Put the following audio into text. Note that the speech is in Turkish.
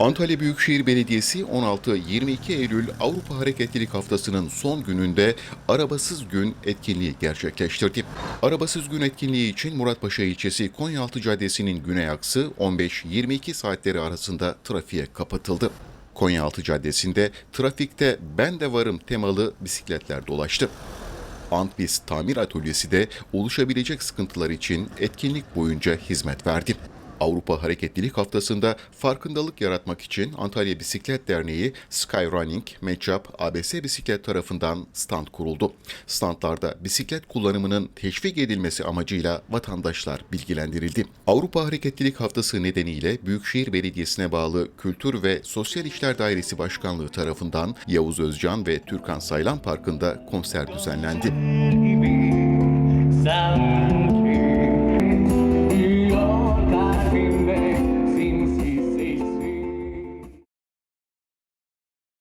Antalya Büyükşehir Belediyesi 16-22 Eylül Avrupa Hareketlilik Haftası'nın son gününde Arabasız Gün etkinliği gerçekleştirdi. Arabasız Gün etkinliği için Muratpaşa ilçesi Konyaaltı Caddesi'nin güney aksı 15-22 saatleri arasında trafiğe kapatıldı. Konyaaltı Caddesi'nde trafikte ben de varım temalı bisikletler dolaştı. Antbis Tamir Atölyesi de oluşabilecek sıkıntılar için etkinlik boyunca hizmet verdi. Avrupa Hareketlilik Haftası'nda farkındalık yaratmak için Antalya Bisiklet Derneği, Skyrunning, Matchup, ABS Bisiklet tarafından stand kuruldu. Standlarda bisiklet kullanımının teşvik edilmesi amacıyla vatandaşlar bilgilendirildi. Avrupa Hareketlilik Haftası nedeniyle Büyükşehir Belediyesi'ne bağlı Kültür ve Sosyal İşler Dairesi Başkanlığı tarafından Yavuz Özcan ve Türkan Saylan Parkı'nda konser düzenlendi.